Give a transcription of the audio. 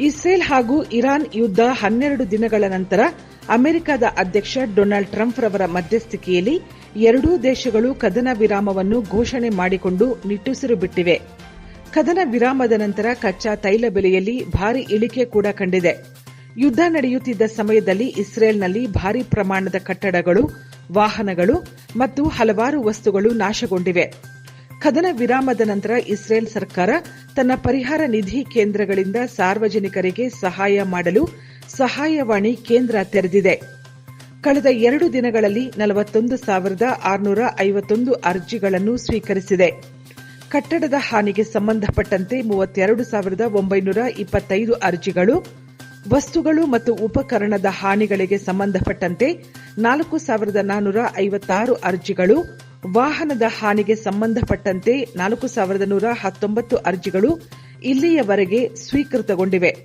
Israel ಹಾಗೂ Iran ಯುದ್ಧ ಹನ್ನೆರಡು ದಿನಗಳ ನಂತರ ಅಮೆರಿಕದ ಅಧ್ಯಕ್ಷ ಡೊನಾಲ್ಡ್ ಟ್ರಂಪ್ ರವರ ಮಧ್ಯಸ್ಥಿಕೆಯಲ್ಲಿ ಎರಡೂ ದೇಶಗಳು ಕದನ ವಿರಾಮವನ್ನು ಘೋಷಣೆ ಮಾಡಿಕೊಂಡು ನಿಟ್ಟುಸಿರು ಬಿಟ್ಟಿವೆ. ಕದನ ವಿರಾಮದ ನಂತರ ಕಚ್ಚಾ ತೈಲ ಬೆಲೆಯಲ್ಲಿ ಭಾರಿ ಇಳಿಕೆ ಕೂಡ ಕಂಡಿದೆ. ಯುದ್ಧ ನಡೆಯುತ್ತಿದ್ದ ಸಮಯದಲ್ಲಿ ಇಸ್ರೇಲ್ನಲ್ಲಿ ಭಾರಿ ಪ್ರಮಾಣದ ಕಟ್ಟಡಗಳು, ವಾಹನಗಳು ಮತ್ತು ಹಲವಾರು ವಸ್ತುಗಳು ನಾಶಗೊಂಡಿವೆ. ಕದನ ವಿರಾಮದ ನಂತರ ಇಸ್ರೇಲ್ ಸರ್ಕಾರ ತನ್ನ ಪರಿಹಾರ ನಿಧಿ ಕೇಂದ್ರಗಳಿಂದ ಸಾರ್ವಜನಿಕರಿಗೆ ಸಹಾಯ ಮಾಡಲು ಸಹಾಯವಾಣಿ ಕೇಂದ್ರ ತೆರೆದಿದೆ. ಕಳೆದ ಎರಡು ದಿನಗಳಲ್ಲಿ ನಲವತ್ತೊಂದು ಸಾವಿರದ ಆರುನೂರ ಐವತ್ತೊಂದು ಅರ್ಜಿಗಳನ್ನು ಸ್ವೀಕರಿಸಿದೆ. ಕಟ್ಟಡದ ಹಾನಿಗೆ ಸಂಬಂಧಪಟ್ಟಂತೆ ಮೂವತ್ತೆರಡು ಸಾವಿರದ ಒಂಬೈನೂರ ಇಪ್ಪತ್ತೈದು ಅರ್ಜಿಗಳು, ವಸ್ತುಗಳು ಮತ್ತು ಉಪಕರಣದ ಹಾನಿಗಳಿಗೆ ಸಂಬಂಧಪಟ್ಟಂತೆ ನಾಲ್ಕು ಸಾವಿರದ ನಾನ್ನೂರ ಐವತ್ತಾರು ಅರ್ಜಿಗಳು ವಾಹನದ ಹಾನಿಗೆ ಸಂಬಂಧಪಟ್ಟಂತೆ ನಾಲ್ಕು ಸಾವಿರದ ನೂರ ಹತ್ತೊಂಬತ್ತು ಅರ್ಜಿಗಳು ಇಲ್ಲಿಯವರೆಗೆ ಸ್ವೀಕೃತಗೊಂಡಿವೆ.